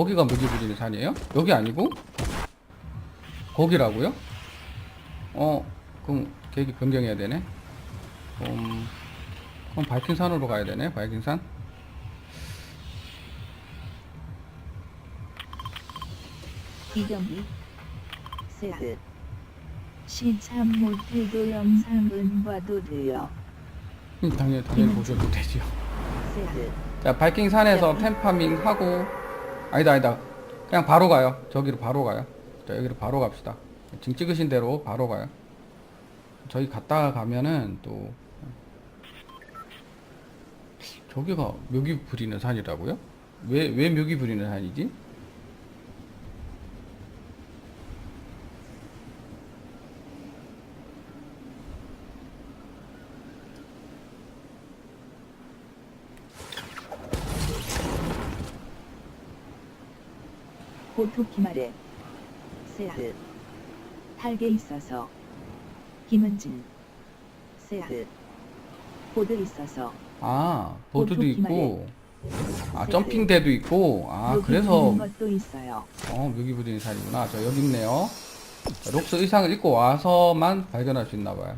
거기가 부리는 산이에요? 여기 아니고? 거기라고요? 어, 그럼 계획이 변경해야 되네. 음, 그럼 바이킹산으로 가야 되네, 바이킹산. 이경희 세트 시참 못해도 영상은 봐도 돼요. 음, 당연히, 당연히 보셔도 되지요. 세트 자, 바이킹산에서 템파밍 하고, 아니다, 아니다. 그냥 바로 가요. 저기로 바로 가요. 자, 여기로 바로 갑시다. 지금 찍으신 대로 바로 가요. 저기 갔다가 가면은 또, 저기가 묘기 부리는 산이라고요? 왜, 왜 묘기 부리는 산이지? 보토키마레 세트 탈게 있어서 김은진 세트 보드 있어서 아, 보드도 있고, 아. 점핑대도 있고, 아, 그래서, 있는 것도 있어요. 어, 묘기 부리는 산이구나. 저 여기 있네요. 자, 록스 의상을 입고 와서만 발견할 수 있나 봐요.